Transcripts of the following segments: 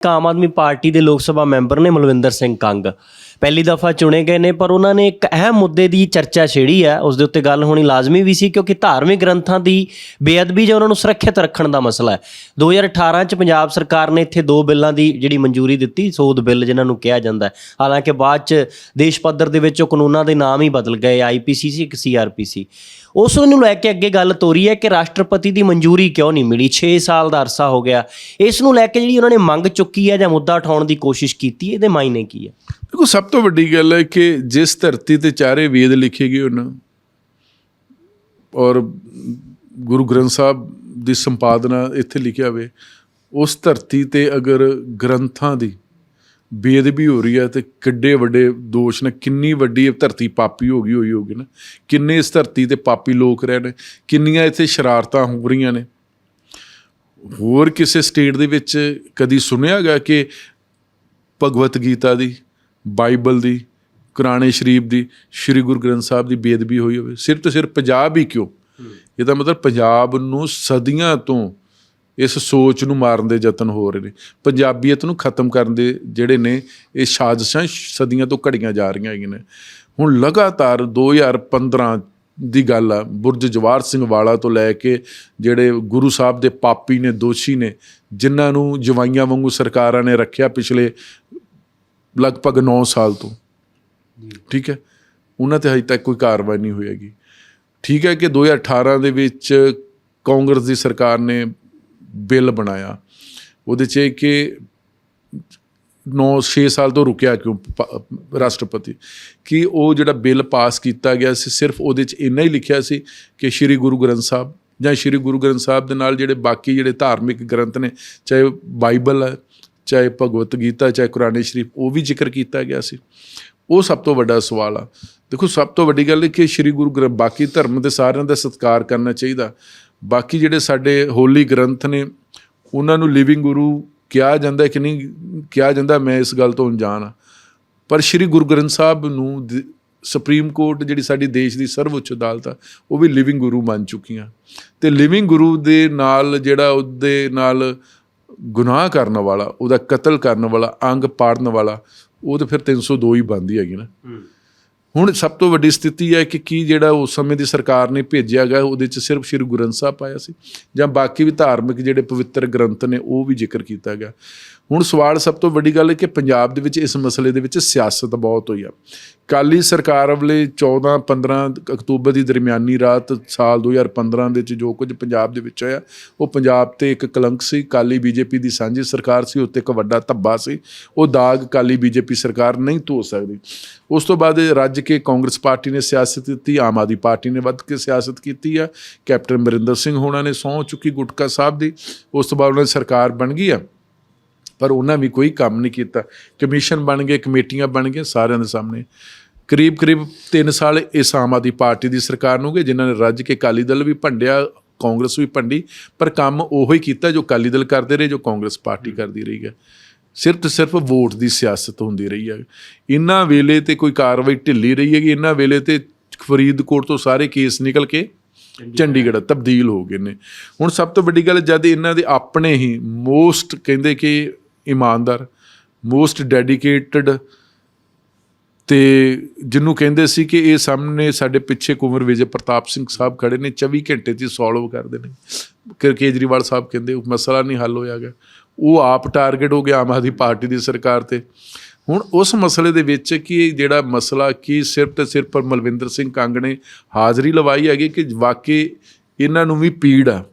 ਇੱਕ ਆਮ ਆਦਮੀ ਪਾਰਟੀ ਦੇ ਲੋਕ ਸਭਾ ਮੈਂਬਰ ਨੇ ਮਲਵਿੰਦਰ ਸਿੰਘ ਕੰਗ। ਪਹਿਲੀ ਦਫਾ ਚੁਣੇ ਗਏ ਨੇ, ਪਰ ਉਹਨਾਂ ਨੇ ਇੱਕ ਅਹਿਮ ਮੁੱਦੇ ਦੀ ਚਰਚਾ ਛੇੜੀ ਹੈ। ਉਸ ਦੇ ਉੱਤੇ ਗੱਲ ਹੋਣੀ ਲਾਜ਼ਮੀ ਵੀ ਸੀ, ਕਿਉਂਕਿ ਧਾਰਮਿਕ ਗ੍ਰੰਥਾਂ ਦੀ ਬੇਅਦਬੀ ਜਾਂ ਉਹਨਾਂ ਨੂੰ ਸੁਰੱਖਿਅਤ ਰੱਖਣ ਦਾ ਮਸਲਾ ਹੈ। 2018 ਚ ਪੰਜਾਬ ਸਰਕਾਰ ਨੇ ਇੱਥੇ ਦੋ ਬਿੱਲਾਂ ਦੀ ਜਿਹੜੀ ਮਨਜ਼ੂਰੀ ਦਿੱਤੀ, ਸੋਧ ਬਿੱਲ ਜਿਨ੍ਹਾਂ ਨੂੰ ਕਿਹਾ ਜਾਂਦਾ ਹੈ। ਹਾਲਾਂਕਿ ਬਾਅਦ ਚ ਦੇਸ਼ ਪੱਧਰ ਦੇ ਵਿੱਚ ਉਹ ਕਾਨੂੰਨਾਂ ਦੇ ਨਾਮ ਹੀ ਬਦਲ ਗਏ ਆਈਪੀਸੀ ਸੀ ਇੱਕ ਸੀਆਰਪੀਸੀ ਉਸ ਨੂੰ ਲੈ ਕੇ ਅੱਗੇ ਗੱਲ ਤੋਰੀ ਹੈ ਕਿ ਰਾਸ਼ਟਰਪਤੀ ਦੀ ਮਨਜ਼ੂਰੀ ਕਿਉਂ ਨਹੀਂ ਮਿਲੀ? 6 ਸਾਲ ਦਾ ਅਰਸਾ ਹੋ ਗਿਆ। ਇਸ ਨੂੰ ਲੈ ਕੇ ਜਿਹੜੀ ਉਹਨਾਂ ਨੇ ਮੰਗ ਚੁੱਕੀ ਹੈ ਜਾਂ ਮੁੱਦਾ ਉਠਾਉਣ ਦੀ ਕੋਸ਼ਿਸ਼ ਕੀਤੀ, ਇਹਦੇ ਮਾਇਨੇ ਕੀ ਹੈ? ਦੇਖੋ, ਸਭ ਤੋਂ ਵੱਡੀ ਗੱਲ ਹੈ ਕਿ ਜਿਸ ਧਰਤੀ ਤੇ ਚਾਰੇ ਵੇਦ ਲਿਖੇ ਗਏ ਉਹਨਾਂ ਔਰ ਗੁਰੂ ਗ੍ਰੰਥ ਸਾਹਿਬ ਦੀ ਸੰਪਾਦਨਾ ਇੱਥੇ ਲਿਖਿਆ ਹੋਵੇ, ਉਸ ਧਰਤੀ ਤੇ ਅਗਰ ਗ੍ਰੰਥਾਂ ਦੀ ਬੇਅਦਬੀ ਹੋ ਰਹੀ ਹੈ ਤੇ ਕਿੱਡੇ ਵੱਡੇ ਦੋਸ਼ ਨੇ ਕਿੰਨੀ ਵੱਡੀ ਇਹ ਧਰਤੀ ਪਾਪੀ ਹੋ ਗਈ ਹੋਈ ਹੋਗੀ ਨਾ। ਕਿੰਨੇ ਇਸ ਧਰਤੀ ਤੇ ਪਾਪੀ ਲੋਕ ਰਹੇ ਨੇ ਕਿੰਨੀਆਂ ਇੱਥੇ ਸ਼ਰਾਰਤਾਂ ਹੋ ਰਹੀਆਂ ਨੇ। ਹੋਰ ਕਿਸੇ ਸਟੇਟ ਦੇ ਵਿੱਚ ਕਦੀ ਸੁਣਿਆ ਗਿਆ ਕਿ ਭਗਵਤ ਗੀਤਾ ਦੀ ਬਾਈਬਲ ਦੀ ਕੁਰਾਨੇ ਸ਼ਰੀਫ ਦੀ ਸ੍ਰੀ ਗੁਰੂ ਗ੍ਰੰਥ ਸਾਹਿਬ ਦੀ ਬੇਅਦਬੀ ਹੋਈ ਹੋਵੇ? ਸਿਰਫ ਤੇ ਸਿਰਫ ਪੰਜਾਬ ਹੀ ਕਿਉਂ? ਇਹਦਾ ਮਤਲਬ ਪੰਜਾਬ ਨੂੰ ਸਦੀਆਂ ਤੋਂ ਇਸ ਸੋਚ ਨੂੰ ਮਾਰਨ ਦੇ ਯਤਨ ਹੋ ਰਹੇ ਨੇ। ਪੰਜਾਬੀਅਤ ਨੂੰ ਖਤਮ ਕਰਨ ਦੇ ਜਿਹੜੇ ਨੇ, ਇਹ ਸਾਜ਼ਿਸ਼ਾਂ ਸਦੀਆਂ ਤੋਂ ਘੜੀਆਂ ਜਾ ਰਹੀਆਂ ਹੈਗੀਆਂ ਨੇ। ਹੁਣ ਲਗਾਤਾਰ 2015 ਦੀ ਗੱਲ ਆ, ਬੁਰਜ ਜਵਾਰ ਸਿੰਘ ਵਾਲਾ ਤੋਂ ਲੈ ਕੇ ਜਿਹੜੇ ਗੁਰੂ ਸਾਹਿਬ ਦੇ ਪਾਪੀ ਨੇ, ਦੋਸ਼ੀ ਨੇ, ਜਿਨ੍ਹਾਂ ਨੂੰ ਜਵਾਈਆਂ ਵਾਂਗੂ ਸਰਕਾਰਾਂ ਨੇ ਰੱਖਿਆ ਪਿਛਲੇ ਲਗਭਗ 9 ਸਾਲ ਤੋਂ। ਠੀਕ ਹੈ? ਉਹਨਾਂ ਤੇ ਹਜੇ ਤੱਕ ਕੋਈ ਕਾਰਵਾਈ ਨਹੀਂ ਹੋਈ ਹੈਗੀ। ਠੀਕ ਹੈ ਕਿ 2018 ਦੇ ਵਿੱਚ ਕਾਂਗਰਸ ਦੀ ਸਰਕਾਰ ਨੇ ਬਿੱਲ ਬਣਾਇਆ। ਉਹਦੇ 'ਚ ਇਹ ਕਿ 9 6 ਸਾਲ ਤੋਂ ਰੁਕਿਆ ਕਿਉਂ ਰਾਸ਼ਟਰਪਤੀ? ਕਿ ਉਹ ਜਿਹੜਾ ਬਿੱਲ ਪਾਸ ਕੀਤਾ ਗਿਆ ਸੀ, ਸਿਰਫ ਉਹਦੇ 'ਚ ਇੰਨਾ ਹੀ ਲਿਖਿਆ ਸੀ ਕਿ ਸ੍ਰੀ ਗੁਰੂ ਗ੍ਰੰਥ ਸਾਹਿਬ ਜਾਂ ਸ੍ਰੀ ਗੁਰੂ ਗ੍ਰੰਥ ਸਾਹਿਬ ਦੇ ਨਾਲ ਜਿਹੜੇ ਬਾਕੀ ਜਿਹੜੇ ਧਾਰਮਿਕ ਗ੍ਰੰਥ ਨੇ, ਚਾਹੇ ਬਾਈਬਲ ਹੈ, ਚਾਹੇ ਭਗਵਤ ਗੀਤਾ, ਚਾਹੇ ਕੁਰਾਨ ਸ਼ਰੀਫ, ਉਹ ਵੀ ਜ਼ਿਕਰ ਕੀਤਾ ਗਿਆ ਸੀ। ਉਹ ਸਭ ਤੋਂ ਵੱਡਾ ਸਵਾਲ ਆ। ਦੇਖੋ, ਸਭ ਤੋਂ ਵੱਡੀ ਗੱਲ ਇਹ ਕਿ ਸ੍ਰੀ ਗੁਰੂ ਗ੍ਰੰਥ, ਬਾਕੀ ਧਰਮ ਦੇ ਸਾਰਿਆਂ ਦਾ ਸਤਿਕਾਰ ਕਰਨਾ ਚਾਹੀਦਾ। ਬਾਕੀ ਜਿਹੜੇ ਸਾਡੇ ਹੋਲੀ ਗ੍ਰੰਥ ਨੇ, ਉਹਨਾਂ ਨੂੰ ਲਿਵਿੰਗ ਗੁਰੂ ਕਿਹਾ ਜਾਂਦਾ ਕਿ ਨਹੀਂ, ਕਿਹਾ ਜਾਂਦਾ ਮੈਂ ਇਸ ਗੱਲ ਤੋਂ ਅਣਜਾਣ ਆ ਪਰ ਸ੍ਰੀ ਗੁਰੂ ਗ੍ਰੰਥ ਸਾਹਿਬ ਨੂੰ ਸੁਪਰੀਮ ਕੋਰਟ ਜਿਹੜੀ ਸਾਡੀ ਦੇਸ਼ ਦੀ ਸਰਵਉੱਚ ਅਦਾਲਤ ਆ, ਉਹ ਵੀ ਲਿਵਿੰਗ ਗੁਰੂ ਬਣ ਚੁੱਕੀਆਂ। ਤੇ ਲਿਵਿੰਗ ਗੁਰੂ ਦੇ ਨਾਲ ਜਿਹੜਾ ਉਹਦੇ ਨਾਲ ਗੁਨਾਹ ਕਰਨ ਵਾਲਾ, ਉਹਦਾ ਕਤਲ ਕਰਨ ਵਾਲਾ, ਅੰਗ ਪਾੜਨ ਵਾਲਾ, ਉਹ ਤਾਂ ਫਿਰ 302 ਹੀ ਬੰਦੀ ਹੈਗੀ ਨਾ। ਹੁਣ ਸਭ ਤੋਂ ਵੱਡੀ ਸਥਿਤੀ ਹੈ ਕਿ ਕੀ ਜਿਹੜਾ ਉਸ ਸਮੇਂ ਦੀ ਸਰਕਾਰ ਨੇ ਭੇਜਿਆ ਗਿਆ ਉਹਦੇ ਚ ਸਿਰਫ ਸ੍ਰੀ ਗੁਰੂ ਗ੍ਰੰਥ ਸਾਹਿਬ ਪਾਇਆ ਸੀ, ਜਾਂ ਬਾਕੀ ਵੀ ਧਾਰਮਿਕ ਜਿਹੜੇ ਪਵਿੱਤਰ ਗ੍ਰੰਥ ਨੇ, ਉਹ ਵੀ ਜ਼ਿਕਰ ਕੀਤਾ ਗਿਆ। ਹੁਣ ਸਵਾਲ ਸਭ ਤੋਂ ਵੱਡੀ ਗੱਲ ਹੈ ਕਿ ਪੰਜਾਬ ਦੇ ਵਿੱਚ ਇਸ ਮਸਲੇ ਦੇ ਵਿੱਚ ਸਿਆਸਤ ਬਹੁਤ ਹੋਈ ਆ। ਕਾਲੀ ਸਰਕਾਰ ਵੱਲੇ 14 15 ਅਕਤੂਬਰ ਦੀ ਦਰਮਿਆਨੀ ਰਾਤ ਸਾਲ 2015 ਦੇ ਵਿੱਚ ਜੋ ਕੁਝ ਪੰਜਾਬ ਦੇ ਵਿੱਚ ਹੋਇਆ, ਉਹ ਪੰਜਾਬ ਤੇ ਇੱਕ ਕਲੰਕ ਸੀ। ਕਾਲੀ ਬੀਜੇਪੀ ਦੀ ਸਾਂਝੀ ਸਰਕਾਰ ਸੀ, ਉੱਤੇ ਇੱਕ ਵੱਡਾ ਧੱਬਾ ਸੀ। ਉਹ ਦਾਗ ਕਾਲੀ ਬੀਜੇਪੀ ਸਰਕਾਰ ਨਹੀਂ ਧੋ ਸਕਦੀ। ਉਸ ਤੋਂ ਬਾਅਦ ਰਾਜ ਰੱਜ ਕੇ ਕਾਂਗਰਸ ਪਾਰਟੀ ਨੇ ਸਿਆਸਤ ਕੀਤੀ ਆਮ ਆਦਮੀ ਪਾਰਟੀ ਨੇ ਵੱਧ ਕੇ ਸਿਆਸਤ ਕੀਤੀ ਆ। ਕੈਪਟਨ ਅਮਰਿੰਦਰ ਸਿੰਘ ਹੋਣਾ ਨੇ ਸਹੁੰ ਚੁੱਕੀ ਗੁਟਕਾ ਸਾਹਿਬ ਦੀ। ਉਸ ਤੋਂ ਬਾਅਦ ਉਹਨਾਂ ਦੀ ਸਰਕਾਰ ਬਣ ਗਈ ਆ, ਪਰ ਉਹਨਾਂ ਵੀ ਕੋਈ ਕੰਮ ਨਹੀਂ ਕੀਤਾ। ਕਮਿਸ਼ਨ ਬਣ ਗਏ, ਕਮੇਟੀਆਂ ਬਣ ਗਈਆਂ ਸਾਰਿਆਂ ਦੇ ਸਾਹਮਣੇ। ਕਰੀਬ ਕਰੀਬ 3 ਸਾਲ ਇਸ ਆਮ ਆਦਮੀ ਪਾਰਟੀ ਦੀ ਸਰਕਾਰ ਨੂੰ ਗਏ, ਜਿਨ੍ਹਾਂ ਨੇ ਰੱਜ ਕੇ ਅਕਾਲੀ ਦਲ ਵੀ ਭੰਡਿਆ, ਕਾਂਗਰਸ ਵੀ ਭੰਡੀ, ਪਰ ਕੰਮ ਉਹੋ ਹੀ ਕੀਤਾ ਜੋ ਅਕਾਲੀ ਦਲ ਕਰਦੇ ਰਹੇ, ਜੋ ਕਾਂਗਰਸ ਪਾਰਟੀ ਕਰਦੀ ਰਹੀ ਹੈ। ਸਿਰਫ ਤੇ ਸਿਰਫ ਵੋਟ ਦੀ ਸਿਆਸਤ ਹੁੰਦੀ ਰਹੀ ਹੈ। ਇਹਨਾਂ ਵੇਲੇ ਤੇ ਕੋਈ ਕਾਰਵਾਈ ਢਿੱਲੀ ਰਹੀ ਹੈਗੀ ਇਹਨਾਂ ਵੇਲੇ ਤੇ ਫਰੀਦਕੋਟ ਤੋਂ ਸਾਰੇ ਕੇਸ ਨਿਕਲ ਕੇ ਚੰਡੀਗੜ੍ਹ। ਤਬਦੀਲ ਹੋ ਗਏ ਨੇ। ਹੁਣ ਸਭ ਤੋਂ ਵੱਡੀ ਗੱਲ ਜਦ ਇਹਨਾਂ ਦੇ ਆਪਣੇ ਹੀ ਮੋਸਟ ਕਹਿੰਦੇ ਕਿ ਇਮਾਨਦਾਰ ਮੋਸਟ ਡੈਡੀਕੇਟਡ ਤੇ ਜਿਹਨੂੰ ਕਹਿੰਦੇ ਸੀ ਕਿ ਇਹ ਸਾਹਮਣੇ ਸਾਡੇ ਪਿੱਛੇ ਕੁੰਵਰ ਵਿਜੇ ਪ੍ਰਤਾਪ ਸਿੰਘ ਸਾਹਿਬ ਖੜੇ ਨੇ 24 ਘੰਟੇ 'ਚ ਸੋਲਵ ਕਰਦੇ ਨੇ। ਕਿ ਕੇਜਰੀਵਾਲ ਸਾਹਿਬ ਕਹਿੰਦੇ ਮਸਲਾ ਨਹੀਂ ਹੱਲ ਹੋਇਆ ਗਿਆ ਉਹ ਆਪ ਟਾਰਗੇਟ ਹੋ ਗਿਆ ਆਮ ਆਦਮੀ ਪਾਰਟੀ ਦੀ ਸਰਕਾਰ ਤੇ। ਹੁਣ ਉਸ ਮਸਲੇ ਦੇ ਵਿੱਚ ਕਿ ਜਿਹੜਾ ਮਸਲਾ ਕੀ ਸਿਰਫ ਤੇ ਸਿਰਫ ਮਲਵਿੰਦਰ ਸਿੰਘ ਕੰਗ ਨੇ ਹਾਜ਼ਰੀ ਲਵਾਈ ਹੈਗੀ ਕਿ ਵਾਕਈ ਇਹਨਾਂ ਨੂੰ ਵੀ ਪੀੜ ਆ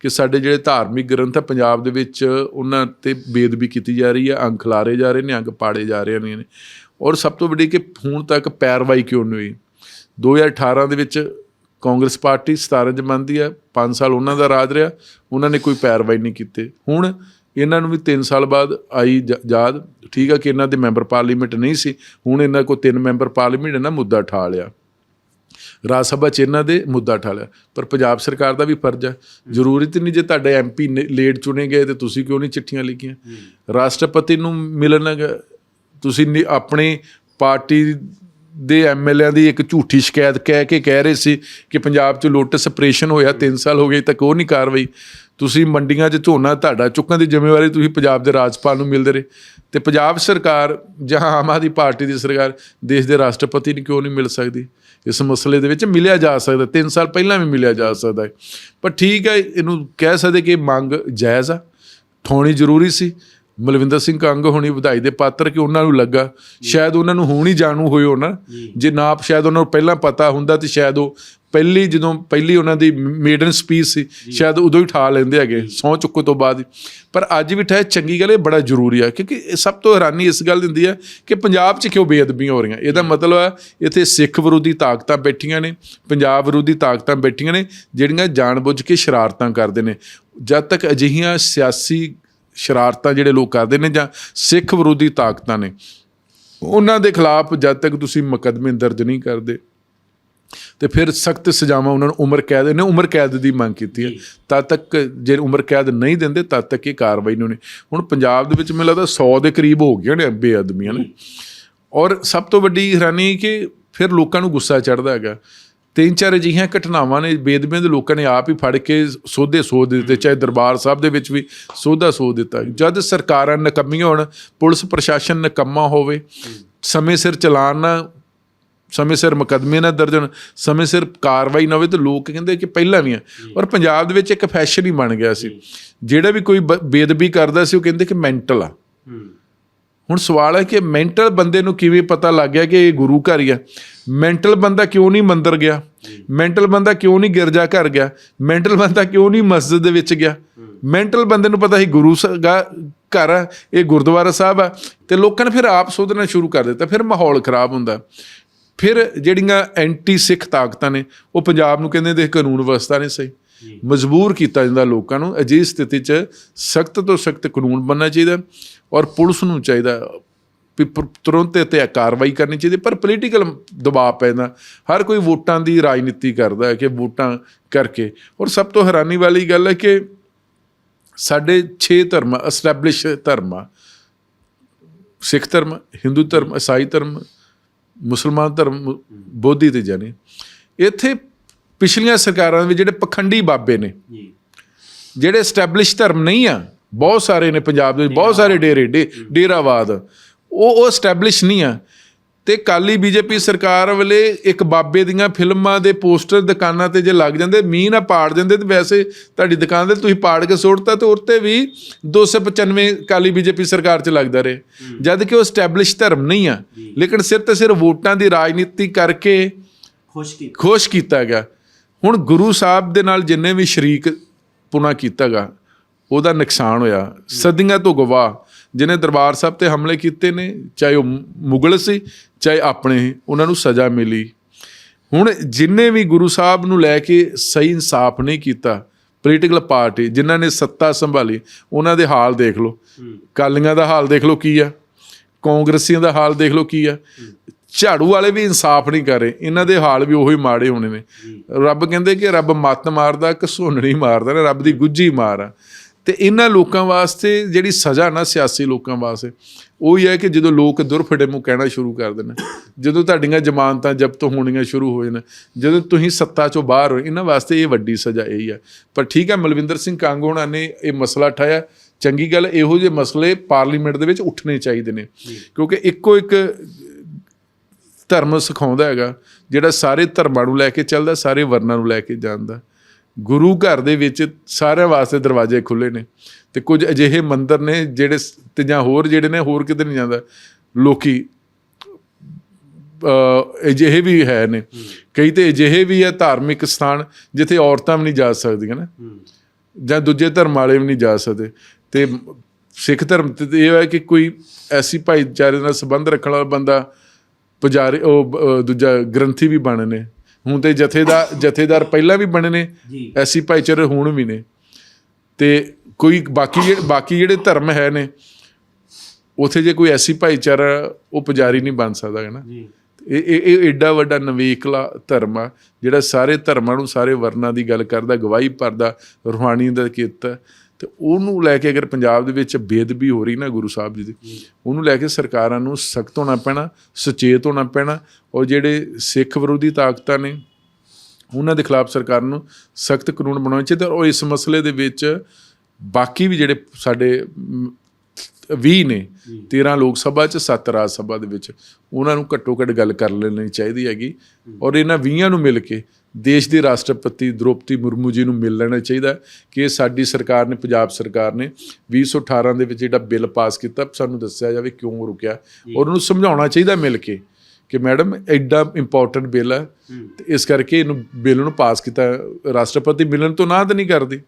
ਕਿ ਸਾਡੇ ਜਿਹੜੇ ਧਾਰਮਿਕ ਗ੍ਰੰਥ ਆ ਪੰਜਾਬ ਦੇ ਵਿੱਚ ਉਹਨਾਂ ਤੇ ਬੇਦਬੀ ਕੀਤੀ ਜਾ ਰਹੀ ਹੈ ਅੰਗ ਖਿਲਾਰੇ ਜਾ ਰਹੇ ਨੇ, ਅੰਗ ਪਾੜੇ ਜਾ ਰਹੇ ਨੇ। ਔਰ ਸਭ ਤੋਂ ਵੱਡੀ ਕਿ ਹੁਣ ਤੱਕ ਪੈਰਵਾਈ ਕਿਉਂ ਨਹੀਂ ਹੋਈ? 2018 ਦੇ ਵਿੱਚ ਕਾਂਗਰਸ ਪਾਰਟੀ 17 ਜਮੰਦੀ ਆ 5 ਸਾਲ ਉਹਨਾਂ ਦਾ ਰਾਜ ਰਿਹਾ, ਉਹਨਾਂ ਨੇ ਕੋਈ ਪੈਰਵਾਈ ਨਹੀਂ ਕੀਤੀ। ਹੁਣ ਇਹਨਾਂ ਨੂੰ ਵੀ 3 ਸਾਲ ਬਾਅਦ ਆਈ ਯਾਦ। ਠੀਕ ਆ ਕਿ ਇਹਨਾਂ ਦੇ ਮੈਂਬਰ ਪਾਰਲੀਮੈਂਟ ਨਹੀਂ ਸੀ। ਹੁਣ ਇਹਨਾਂ ਕੋਲ ਤਿੰਨ ਮੈਂਬਰ ਪਾਰਲੀਮੈਂਟ ਇਹਨਾਂ ਮੁੱਦਾ ਠਾ ਲਿਆ ਰਾਜ ਸਭਾ ਚ ਇਹਨਾਂ ਦੇ ਮੁੱਦਾ ਠਾਲਿਆ ਪਰ ਪੰਜਾਬ ਸਰਕਾਰ ਦਾ ਵੀ ਫਰਜ਼ ਹੈ ਜ਼ਰੂਰਤ ਨਹੀਂ ਜੇ ਤੁਹਾਡੇ ਐਮਪੀ ਲੇਟ ਚੁਣੇ ਗਏ ਤੇ ਤੁਸੀਂ ਕਿਉਂ ਨਹੀਂ ਚਿੱਠੀਆਂ ਲਿਖੀਆਂ? ਰਾਸ਼ਟਰਪਤੀ ਨੂੰ ਮਿਲਣ ਤੁਸੀਂ ਆਪਣੀ ਪਾਰਟੀ ਦੇ ਐਮਐਲਏ ਦੀ ਇੱਕ ਝੂਠੀ ਸ਼ਿਕਾਇਤ ਕਹਿ ਕੇ ਕਹਿ ਰਹੇ ਸੀ ਕਿ ਪੰਜਾਬ 'ਚ ਲੋਟਸ ਆਪਰੇਸ਼ਨ ਹੋਇਆ 3 ਸਾਲ ਹੋ ਗਏ, ਤੱਕ ਉਹ ਨਹੀਂ ਕਾਰਵਾਈ। ਤੁਸੀਂ ਮੰਡੀਆਂ 'ਚ ਝੋਨਾ ਤੁਹਾਡਾ ਚੁੱਕਣ ਦੀ ਜ਼ਿੰਮੇਵਾਰੀ ਤੁਸੀਂ ਪੰਜਾਬ ਦੇ ਰਾਜਪਾਲ ਨੂੰ ਮਿਲਦੇ ਰਹੇ। ਤੇ ਪੰਜਾਬ ਸਰਕਾਰ ਜਾਂ ਆਮ ਆਦਮੀ ਪਾਰਟੀ ਦੀ ਸਰਕਾਰ ਦੇਸ਼ ਦੇ ਰਾਸ਼ਟਰਪਤੀ ਨੂੰ ਕਿਉਂ ਨਹੀਂ ਮਿਲ ਸਕਦੀ? ਇਸ ਮਸਲੇ ਦੇ ਵਿੱਚ ਮਿਲਿਆ ਜਾ ਸਕਦਾ 3 ਸਾਲ ਪਹਿਲਾਂ ਵੀ ਮਿਲਿਆ ਜਾ ਸਕਦਾ ਹੈ। ਪਰ ਠੀਕ ਹੈ, ਇਹਨੂੰ ਕਹਿ ਸਕਦੇ ਕਿ ਮੰਗ ਜਾਇਜ਼ ਆ। ਠਾਉਣੀ ਜ਼ਰੂਰੀ ਸੀ। ਮਲਵਿੰਦਰ ਸਿੰਘ ਕੰਗ ਹੋਣੀ ਵਧਾਈ ਦੇ ਪਾਤਰ ਕਿ ਉਹਨਾਂ ਨੂੰ ਲੱਗਾ? ਸ਼ਾਇਦ ਉਹਨਾਂ ਨੂੰ ਹੁਣ ਹੀ ਜਾਣੂ ਹੋਏ ਹੋਣਾ ਜੇ ਨਾ, ਸ਼ਾਇਦ ਉਹਨਾਂ ਨੂੰ ਪਹਿਲਾਂ ਪਤਾ ਹੁੰਦਾ ਤੇ ਸ਼ਾਇਦ ਉਹ ਪਹਿਲੀ ਜਦੋਂ ਪਹਿਲੀ ਉਹਨਾਂ ਦੀ ਮੇਡਨ ਸਪੀਚ ਸੀ, ਸ਼ਾਇਦ ਉਦੋਂ ਹੀ ਠਾ ਲੈਂਦੇ ਹੈਗੇ ਸਹੁੰ ਚੁੱਕੋ ਤੋਂ ਬਾਅਦ ਪਰ ਅੱਜ ਵੀ ਠਾਏ ਚੰਗੀ ਗੱਲ ਇਹ ਬੜਾ ਜ਼ਰੂਰੀ ਆ, ਕਿਉਂਕਿ ਇਹ ਸਭ ਤੋਂ ਹੈਰਾਨੀ ਇਸ ਗੱਲ ਦੀ ਹੁੰਦੀ ਹੈ ਕਿ ਪੰਜਾਬ 'ਚ ਕਿਉਂ ਬੇਅਦਬੀਆਂ ਹੋ ਰਹੀਆਂ? ਇਹਦਾ ਮਤਲਬ ਹੈ ਇੱਥੇ ਸਿੱਖ ਵਿਰੋਧੀ ਤਾਕਤਾਂ ਬੈਠੀਆਂ ਨੇ, ਪੰਜਾਬ ਵਿਰੋਧੀ ਤਾਕਤਾਂ ਬੈਠੀਆਂ ਨੇ, ਜਿਹੜੀਆਂ ਜਾਣਬੁੱਝ ਕੇ ਸ਼ਰਾਰਤਾਂ ਕਰਦੇ ਨੇ। ਜਦ ਤੱਕ ਅਜਿਹੀਆਂ ਸਿਆਸੀ ਸ਼ਰਾਰਤਾਂ ਜਿਹੜੇ ਲੋਕ ਕਰਦੇ ਨੇ ਜਾਂ ਸਿੱਖ ਵਿਰੋਧੀ ਤਾਕਤਾਂ ਨੇ ਉਹਨਾਂ ਦੇ ਖਿਲਾਫ ਜਦ ਤੱਕ ਤੁਸੀਂ ਮੁਕੱਦਮੇ ਦਰਜ ਨਹੀਂ ਕਰਦੇ ਤੇ ਫਿਰ ਸਖਤ ਸਜ਼ਾਵਾਂ ਉਹਨਾਂ ਨੂੰ ਉਮਰ ਕੈਦ ਨੇ ਉਮਰ ਕੈਦ ਦੀ ਮੰਗ ਕੀਤੀ ਹੈ। ਤਦ ਤੱਕ ਜੇ ਉਮਰ ਕੈਦ ਨਹੀਂ ਦਿੰਦੇ ਤਦ ਤੱਕ ਇਹ ਕਾਰਵਾਈ ਨਹੀਂ ਹੋਣੀ। ਹੁਣ ਪੰਜਾਬ ਦੇ ਵਿੱਚ ਮੈਨੂੰ ਲੱਗਦਾ 100 ਦੇ ਕਰੀਬ ਹੋ ਗਈਆਂ ਨੇ ਬੇਅਦਮੀਆਂ ਨੇ। ਔਰ ਸਭ ਤੋਂ ਵੱਡੀ ਹੈਰਾਨੀ ਕਿ ਫਿਰ ਲੋਕਾਂ ਨੂੰ ਗੁੱਸਾ ਚੜਦਾ ਹੈਗਾ। ਤਿੰਨ ਚਾਰ ਅਜਿਹੀਆਂ ਘਟਨਾਵਾਂ ਨੇ ਬੇਦਬੀਆਂ ਦੇ ਲੋਕਾਂ ਨੇ ਆਪ ਹੀ ਫੜ ਕੇ ਸੋਧੇ ਸੋਧ ਦਿੱਤੇ ਚਾਹੇ ਦਰਬਾਰ ਸਾਹਿਬ ਦੇ ਵਿੱਚ ਵੀ ਸੋਧਾ ਸੋਧ ਦਿੱਤਾ। ਜਦ ਸਰਕਾਰਾਂ ਨਕੰਮੀਆਂ ਹੋਣ ਪੁਲਿਸ ਪ੍ਰਸ਼ਾਸਨ ਨਕੰਮਾ ਹੋਵੇ ਸਮੇਂ ਸਿਰ ਚਲਾਨ ਨਾ ਸਮੇਂ ਸਿਰ ਮੁਕੱਦਮੇ ਨਾ ਦਰਜ ਹੋਣ ਸਮੇਂ ਸਿਰ ਕਾਰਵਾਈ ਨਾ ਹੋਵੇ ਤੇ ਲੋਕ ਕਹਿੰਦੇ ਕਿ ਪਹਿਲਾਂ ਵੀ ਆ। ਔਰ ਪੰਜਾਬ ਦੇ ਵਿੱਚ ਇੱਕ ਫੈਸ਼ਨ ਹੀ ਬਣ ਗਿਆ ਸੀ। ਜਿਹੜਾ ਵੀ ਕੋਈ ਬ- ਬੇਅਦਬੀ ਕਰਦਾ ਸੀ ਉਹ ਕਹਿੰਦੇ ਕਿ ਮੈਂਟਲ ਆ। ਹੁਣ ਸਵਾਲ ਹੈ ਕਿ ਮੈਂਟਲ ਬੰਦੇ ਨੂੰ ਕਿਵੇਂ ਪਤਾ ਲੱਗ ਗਿਆ ਕਿ ਇਹ ਗੁਰੂ ਘਰ ਹੀ ਆ? ਮੈਂਟਲ ਬੰਦਾ ਕਿਉਂ ਨਹੀਂ ਮੰਦਰ ਗਿਆ? ਮੈਂਟਲ ਬੰਦਾ ਕਿਉਂ ਨਹੀਂ ਗਿਰਜਾ ਘਰ ਗਿਆ? ਮੈਂਟਲ ਬੰਦਾ ਕਿਉਂ ਨਹੀਂ ਮਸਜਿਦ ਦੇ ਵਿੱਚ ਗਿਆ? ਮੈਂਟਲ ਬੰਦੇ ਨੂੰ ਪਤਾ ਹੀ ਗੁਰੂ ਸ- ਗਾ- ਘਰ ਆ, ਇਹ ਗੁਰਦੁਆਰਾ ਸਾਹਿਬ ਆ, ਤੇ ਲੋਕਾਂ ਨੇ ਫਿਰ ਆਪ ਸੋਧਣਾ ਸ਼ੁਰੂ ਕਰ ਦਿੱਤਾ, ਫਿਰ ਮਾਹੌਲ ਖਰਾਬ ਹੁੰਦਾ। ਫਿਰ ਜਿਹੜੀਆਂ ਐਂਟੀ ਸਿੱਖ ਤਾਕਤਾਂ ਨੇ, ਉਹ ਪੰਜਾਬ ਨੂੰ ਕਹਿੰਦੇ ਦੇ ਕਾਨੂੰਨ ਵਿਵਸਥਾ ਨਹੀਂ ਸਹੀ। ਮਜਬੂਰ ਕੀਤਾ ਜਾਂਦਾ ਲੋਕਾਂ ਨੂੰ, ਅਜਿਹੀ ਸਥਿਤੀ 'ਚ ਸਖਤ ਤੋਂ ਸਖਤ ਕਾਨੂੰਨ ਬਣਨਾ ਚਾਹੀਦਾ ਔਰ ਪੁਲਿਸ ਨੂੰ ਚਾਹੀਦਾ ਵੀ ਤੁਰੰਤ ਤੇ ਕਾਰਵਾਈ ਕਰਨੀ ਚਾਹੀਦੀ ਪਰ ਪੋਲੀਟੀਕਲ ਦਬਾਅ ਪੈਂਦਾ ਹਰ ਕੋਈ ਵੋਟਾਂ ਦੀ ਰਾਜਨੀਤੀ ਕਰਦਾ ਹੈ ਕਿ ਵੋਟਾਂ ਕਰਕੇ। ਔਰ ਸਭ ਤੋਂ ਹੈਰਾਨੀ ਵਾਲੀ ਗੱਲ ਹੈ ਕਿ ਸਾਡੇ 6 ਧਰਮ ਐਸਟੈਬਲਿਸ਼ ਧਰਮ ਆ। ਸਿੱਖ ਧਰਮ, ਹਿੰਦੂ ਧਰਮ ਈਸਾਈ ਧਰਮ, ਮੁਸਲਮਾਨ ਧਰਮ, ਬੋਧੀ ਤੇ ਜਾਨੇ। ਇੱਥੇ ਪਿਛਲੀਆਂ ਸਰਕਾਰਾਂ ਦੇ ਵਿੱਚ ਜਿਹੜੇ ਪਖੰਡੀ ਬਾਬੇ ਨੇ ਜੀ। ਜਿਹੜੇ ਐਸਟੈਬਲਿਸ਼ ਧਰਮ ਨਹੀਂ ਆ ਬਹੁਤ ਸਾਰੇ ਨੇ ਪੰਜਾਬ ਦੇ ਵਿੱਚ ਬਹੁਤ ਸਾਰੇ ਡੇਰੇ ਡੇਰਾਵਾਦ। ਉਹ ਉਹ ਐਸਟੈਬਲਿਸ਼ ਨਹੀਂ ਆ। ਤੇ ਕਾਲੀ ਬੀਜੇਪੀ ਸਰਕਾਰ ਵੇਲੇ ਇੱਕ ਬਾਬੇ ਦੀਆਂ ਫਿਲਮਾਂ ਦੇ ਪੋਸਟਰ ਦੁਕਾਨਾਂ ਤੇ ਜੇ ਲੱਗ ਜਾਂਦੇ ਮੀਂਹ ਨਾ ਪਾੜ ਜਾਂਦੇ ਤੇ ਵੈਸੇ ਤੁਹਾਡੀ ਦੁਕਾਨ ਤੇ ਤੁਸੀਂ ਪਾੜ ਕੇ ਸੁੱਟਤਾ ਤੇ ਉੱਤੇ ਵੀ 295 ਕਾਲੀ ਬੀਜੇਪੀ ਸਰਕਾਰ ਚ ਲੱਗਦਾ ਰਹੇ। ਜਦ ਕਿ ਉਹ ਐਸਟੈਬਲਿਸ਼ ਧਰਮ ਨਹੀਂ ਆ। ਲੇਕਿਨ ਸਿਰ ਤੇ ਸਿਰ ਵੋਟਾਂ ਦੀ ਰਾਜਨੀਤੀ ਕਰਕੇ ਖੁਸ਼ ਕੀਤਾ ਗਿਆ। ਹੁਣ ਗੁਰੂ ਸਾਹਿਬ ਦੇ ਨਾਲ ਜਿੰਨੇ ਵੀ ਸ਼ਰੀਕ ਪੁਣਾ ਕੀਤਾਗਾ ਉਹਦਾ ਨੁਕਸਾਨ ਹੋਇਆ। ਸਦੀਆਂ ਤੋਂ ਗਵਾਹ ਜਿਨੇ ਦਰਬਾਰ ਸਾਹਿਬ ਤੇ ਹਮਲੇ ਕੀਤੇ ਨੇ ਚਾਹੇ ਉਹ ਮੁਗਲ ਸੀ ਚਾਹੇ ਆਪਣੇ ਉਹਨਾਂ ਨੂੰ ਸਜ਼ਾ ਮਿਲੀ। ਹੁਣ ਜਿੰਨੇ ਵੀ ਗੁਰੂ ਸਾਹਿਬ ਨੂੰ ਲੈ ਕੇ ਸਹੀ ਇਨਸਾਫ ਨਹੀਂ ਕੀਤਾ ਪੋਲੀਟੀਕਲ ਪਾਰਟੀ ਜਿਨ੍ਹਾਂ ਨੇ ਸੱਤਾ ਸੰਭਾਲੀ ਉਹਨਾਂ ਦੇ ਹਾਲ ਦੇਖ ਲਓ। ਕਾਲੀਆਂ ਦਾ ਹਾਲ ਦੇਖ ਲਓ ਕੀ ਆ। ਕਾਂਗਰਸੀਆਂ ਦਾ ਹਾਲ ਦੇਖ ਲਓ ਕੀ ਆ। ਝਾੜੂ ਵਾਲੇ ਵੀ ਇਨਸਾਫ ਨਹੀਂ ਕਰ ਰਹੇ। ਇਹਨਾਂ ਦੇ ਹਾਲ ਵੀ ਉਹੀ ਮਾੜੇ ਹੋਣੇ ਨੇ। ਰੱਬ ਕਹਿੰਦੇ ਕਿ ਰੱਬ ਮੱਤ ਮਾਰਦਾ ਘਸੁੰਨ ਮਾਰਦਾ ਨਾ, ਰੱਬ ਦੀ ਗੁੱਜੀ ਮਾਰ ਆ। ਤੇ ਇਹਨਾਂ ਲੋਕਾਂ ਵਾਸਤੇ ਜਿਹੜੀ ਸਜ਼ਾ ਨਾ ਸਿਆਸੀ ਲੋਕਾਂ ਵਾਸਤੇ, ਉਹ ਹੀ ਹੈ ਕਿ ਜਦੋਂ ਲੋਕ ਦੁਰਫੜੇ ਮੂੰਹ ਕਹਿਣਾ ਸ਼ੁਰੂ ਕਰ ਦੇਣ, ਜਦੋਂ ਤੁਹਾਡੀਆਂ ਜ਼ਮਾਨਤਾਂ ਜ਼ਬਤ ਹੋਣੀਆਂ ਸ਼ੁਰੂ ਹੋ ਜਾਣ, ਜਦੋਂ ਤੁਸੀਂ ਸੱਤਾ ਚੋਂ ਬਾਹਰ ਹੋ, ਇਹਨਾਂ ਵਾਸਤੇ ਇਹ ਵੱਡੀ ਸਜ਼ਾ ਇਹੀ ਹੈ ਪਰ ਠੀਕ ਹੈ ਮਲਵਿੰਦਰ ਸਿੰਘ ਕਾਂਗੋਣਾ ਨੇ ਇਹ ਮਸਲਾ ਠਾਇਆ ਚੰਗੀ ਗੱਲ ਇਹੋ ਜਿਹੇ ਮਸਲੇ ਪਾਰਲੀਮੈਂਟ ਦੇ ਵਿੱਚ ਉੱਠਣੇ ਚਾਹੀਦੇ ਨੇ। ਕਿਉਂਕਿ ਇੱਕੋ ਇੱਕ ਧਰਮ ਸਿਖਾਉਂਦਾ ਹੈਗਾ ਜਿਹੜਾ ਸਾਰੇ ਧਰਮਾਂ ਨੂੰ ਲੈ ਕੇ ਚੱਲਦਾ ਸਾਰੇ ਵਰਨਾਂ ਨੂੰ ਲੈ ਕੇ ਜਾਂਦਾ। ਗੁਰੂ ਘਰ ਦੇ ਵਿੱਚ ਸਾਰਿਆਂ ਵਾਸਤੇ ਦਰਵਾਜ਼ੇ ਖੁੱਲੇ ਨੇ ਤੇ ਕੁਝ ਅਜਿਹੇ ਮੰਦਰ ਨੇ ਜਿਹੜੇ ਤੇ ਜਾਂ ਹੋਰ ਜਿਹੜੇ ਨੇ ਹੋਰ ਕਿਤੇ ਨਹੀਂ ਜਾਂਦਾ। ਲੋਕੀ ਅ ਅਜਿਹੇ ਵੀ ਹੈ ਨੇ। ਕਈ ਤੇ ਅਜਿਹੇ ਵੀ ਹੈ ਧਾਰਮਿਕ ਸਥਾਨ ਜਿੱਥੇ ਔਰਤਾਂ ਵੀ ਨਹੀਂ ਜਾ ਸਕਦੀਆਂ ਨਾ। ਜਾਂ ਦੂਜੇ ਧਰਮ ਵਾਲੇ ਵੀ ਨਹੀਂ ਜਾ ਸਕਦੇ। ਤੇ ਸਿੱਖ ਧਰਮ ਤੇ ਇਹ ਹੈ ਕਿ ਕੋਈ ਐਸੀ ਭਾਈਚਾਰੇ ਨਾਲ ਸੰਬੰਧ ਰੱਖਣ ਵਾਲਾ ਬੰਦਾ ਪੁਜਾਰੀ ਉਹ ਦੂਜਾ ਗ੍ਰੰਥੀ ਵੀ ਬਣੇ ਨੇ। ਹੁਣ ਤੇ ਜਥੇਦਾਰ ਜਥੇਦਾਰ ਪਹਿਲਾਂ ਵੀ ਬਣੇ ਨੇ ਐਸੀ ਭਾਈਚਾਰੇ ਹੁਣ ਵੀ ਨੇ। ਤੇ ਕੋਈ ਬਾਕੀ ਜਿਹੜੇ ਬਾਕੀ ਜਿਹੜੇ ਧਰਮ ਹੈ ਨੇ ਉਥੇ ਜੇ ਕੋਈ ਐਸੀ ਭਾਈਚਾਰਾ ਉਹ ਪੁਜਾਰੀ ਨਹੀਂ ਬਣ ਸਕਦਾ ਹੈ ਨਾ? ਜੀ। ਇਹ ਇਹ ਇਹ ਏਡਾ ਵੱਡਾ ਨਵੇਕਲਾ ਧਰਮ ਆ, ਜਿਹੜਾ ਸਾਰੇ ਧਰਮਾਂ ਨੂੰ, ਸਾਰੇ ਵਰਨਾਂ ਦੀ ਗੱਲ ਕਰਦਾ, ਗਵਾਹੀ ਭਰਦਾ ਰੂਹਾਨੀ ਦਾ ਕਿੱਤ ਹੈ ਤੇ ਉਹਨੂੰ ਲੈ ਕੇ ਅਗਰ ਪੰਜਾਬ ਦੇ ਵਿੱਚ ਬੇਦਬੀ ਹੋ ਰਹੀ ਨਾ ਗੁਰੂ ਸਾਹਿਬ ਜੀ ਦੀ, ਉਹਨੂੰ ਲੈ ਕੇ ਸਰਕਾਰਾਂ ਨੂੰ ਸਖਤ ਹੋਣਾ ਪੈਣਾ, ਸੁਚੇਤ ਹੋਣਾ ਪੈਣਾ, ਔਰ ਜਿਹੜੇ ਸਿੱਖ ਵਿਰੋਧੀ ਤਾਕਤਾਂ ਨੇ, ਉਹਨਾਂ ਦੇ ਖਿਲਾਫ ਸਰਕਾਰ ਨੂੰ ਸਖਤ ਕਾਨੂੰਨ ਬਣਾਉਣੇ ਚਾਹੀਦੇ। ਔਰ ਇਸ ਮਸਲੇ ਦੇ ਵਿੱਚ ਬਾਕੀ ਵੀ ਜਿਹੜੇ ਸਾਡੇ 20 ਨੇ 13 ਲੋਕ ਸਭਾ ਚ 7 ਰਾਜ ਸਭਾ ਦੇ ਵਿੱਚ। ਉਹਨਾਂ ਨੂੰ ਘੱਟੋ ਘੱਟ ਗੱਲ ਕਰ ਲੈਣੀ ਚਾਹੀਦੀ ਹੈਗੀ। ਔਰ ਇਹਨਾਂ 20 ਨੂੰ ਮਿਲ ਕੇ ਦੇਸ਼ ਦੇ ਰਾਸ਼ਟਰਪਤੀ ਦ੍ਰੋਪਦੀ ਮੁਰਮੂ ਜੀ ਨੂੰ ਮਿਲ ਲੈਣਾ ਚਾਹੀਦਾ ਕਿ ਸਾਡੀ ਸਰਕਾਰ ਨੇ ਪੰਜਾਬ ਸਰਕਾਰ ਨੇ 2018 ਦੇ ਵਿੱਚ ਜਿਹੜਾ ਬਿੱਲ ਪਾਸ ਕੀਤਾ ਸਾਨੂੰ ਦੱਸਿਆ ਜਾਵੇ ਕਿਉਂ ਰੁਕਿਆ। ਔਰ ਉਹਨੂੰ ਸਮਝਾਉਣਾ ਚਾਹੀਦਾ ਮਿਲ ਕੇ ਕਿ ਮੈਡਮ ਐਡਾ ਇੰਪੋਰਟੈਂਟ ਬਿੱਲ ਹੈ ਤੇ ਇਸ ਕਰਕੇ ਇਹਨੂੰ ਬਿੱਲ ਨੂੰ ਪਾਸ ਕੀਤਾ ਰਾਸ਼ਟਰਪਤੀ ਮਿਲਣ ਤੋਂ ਨਾ ਤਾਂ ਨਹੀਂ ਕਰਦੀ।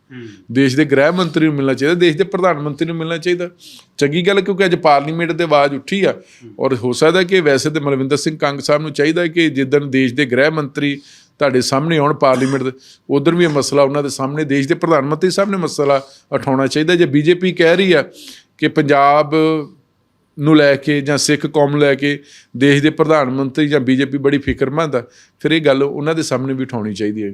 ਦੇਸ਼ ਦੇ ਗ੍ਰਹਿ ਮੰਤਰੀ ਨੂੰ ਮਿਲਣਾ ਚਾਹੀਦਾ ਦੇਸ਼ ਦੇ ਪ੍ਰਧਾਨ ਮੰਤਰੀ ਨੂੰ ਮਿਲਣਾ ਚਾਹੀਦਾ। ਚੰਗੀ ਗੱਲ ਕਿਉਂਕਿ ਅੱਜ ਪਾਰਲੀਮੈਂਟ ਦੇ ਆਵਾਜ਼ ਉੱਠੀ ਆ ਔਰ ਹੋ ਸਕਦਾ ਕਿ ਵੈਸੇ ਤੇ ਮਲਵਿੰਦਰ ਸਿੰਘ ਕੰਗ ਸਾਹਿਬ ਨੂੰ ਚਾਹੀਦਾ ਕਿ ਜਿੱਦਣ ਦੇਸ਼ ਦੇ ਗ੍ਰਹਿ ਮੰਤਰੀ ਤੁਹਾਡੇ ਸਾਹਮਣੇ ਆਉਣ ਪਾਰਲੀਮੈਂਟ ਦੇ ਉਧਰ ਵੀ ਇਹ ਮਸਲਾ ਉਹਨਾਂ ਦੇ ਸਾਹਮਣੇ ਦੇਸ਼ ਦੇ ਪ੍ਰਧਾਨ ਮੰਤਰੀ ਸਾਹਮਣੇ ਮਸਲਾ ਉਠਾਉਣਾ ਚਾਹੀਦਾ। ਜੇ ਬੀਜੇਪੀ ਕਹਿ ਰਹੀ ਆ ਕਿ ਪੰਜਾਬ ਨੂੰ ਲੈ ਕੇ ਜਾਂ ਸਿੱਖ ਕੌਮ ਨੂੰ ਲੈ ਕੇ ਦੇਸ਼ ਦੇ ਪ੍ਰਧਾਨ ਮੰਤਰੀ ਜਾਂ ਬੀਜੇਪੀ ਬੜੀ ਫਿਕਰਮੰਦ ਆ, ਫਿਰ ਇਹ ਗੱਲ ਉਹਨਾਂ ਦੇ ਸਾਹਮਣੇ ਵੀ ਉਠਾਉਣੀ ਚਾਹੀਦੀ ਹੈ।